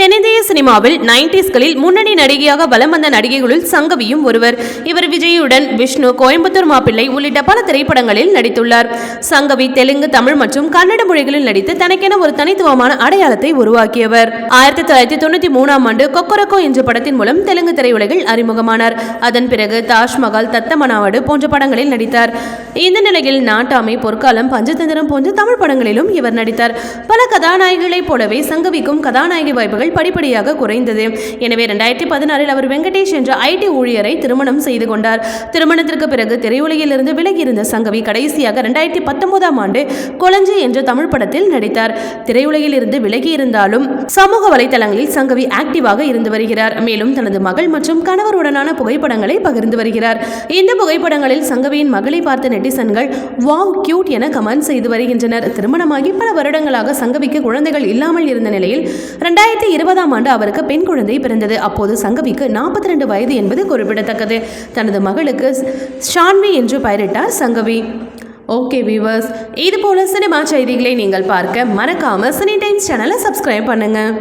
தென்னிந்திய சினிமாவில் நைன்டிஸ்களில் முன்னணி நடிகையாக வலம் வந்த நடிகைகளுள் சங்கவியும் ஒருவர். இவர் விஜயுடன் விஷ்ணு கோயம்புத்தூர் மாப்பிள்ளை உள்ளிட்ட பல திரைப்படங்களில் நடித்துள்ளார். சங்கவி தெலுங்கு தமிழ் மற்றும் கன்னட மொழிகளில் நடித்து தனக்கென ஒரு தனித்துவமான அடையாளத்தை உருவாக்கியவர். ஆயிரத்தி தொள்ளாயிரத்தி தொண்ணூத்தி மூணாம் ஆண்டு கொக்கரக்கோ என்ற படத்தின் மூலம் தெலுங்கு திரையுலகில் அறிமுகமானார். அதன் பிறகு தாஜ்மஹால் தத்தமனாவடு போன்ற படங்களில் நடித்தார். இந்த நிலையில் நாட்டாமை பொற்காலம் பஞ்சதந்திரம் போன்ற தமிழ் படங்களிலும் இவர் நடித்தார். பல கதாநாயகிகளைப் போலவே சங்கவிக்கும் கதாநாயகி வாய்ப்புகள் படிப்படியாக குறைந்தது. எனவே ரெண்டாயிரத்தி பதினாறில் அவர் வெங்கடேஷ் என்ற ஐடி ஊழியரை திருமணம் செய்து கொண்டார். திருமணத்திற்கு பிறகு திரையுலகிலிருந்து விலகியிருந்த சங்கவி கடைசியாக ரெண்டாயிரத்தி பத்தொன்பதாம் ஆண்டு கொளஞ்சி என்ற தமிழ் படத்தில் நடித்தார். திரையுலகில் இருந்து விலகி இருந்தாலும் சமூக வலைதளங்களில் சங்கவி ஆக்டிவாக இருந்து வருகிறார். மேலும் தனது மகள் மற்றும் கணவருடனான புகைப்படங்களை பகிர்ந்து வருகிறார். இந்த புகைப்படங்களில் சங்கவியின் மகளை பார்த்த நெட்டிசன்கள் வாவ் கியூட் என கமெண்ட் செய்து வருகின்றனர். திருமணமாகி பல வருடங்களாக சங்கவிக்கு குழந்தைகள் இல்லாமல் இருந்த நிலையில் ரெண்டாயிரத்தி இருபதாம் ஆண்டு அவருக்கு பெண் குழந்தை பிறந்தது. அப்போது சங்கவிக்கு நாற்பத்தி ரெண்டு வயது என்பது குறிப்பிடத்தக்கது. தனது மகளுக்கு ஷான்வி என்று பெயரிட்டார் சங்கவி. ஓகே வீவர்ஸ் இது போல சினிமா செய்திகளை நீங்கள் பார்க்க மறக்காம சினி டைம்ஸ் சேனலை சப்ஸ்கிரைப் பண்ணுங்கள்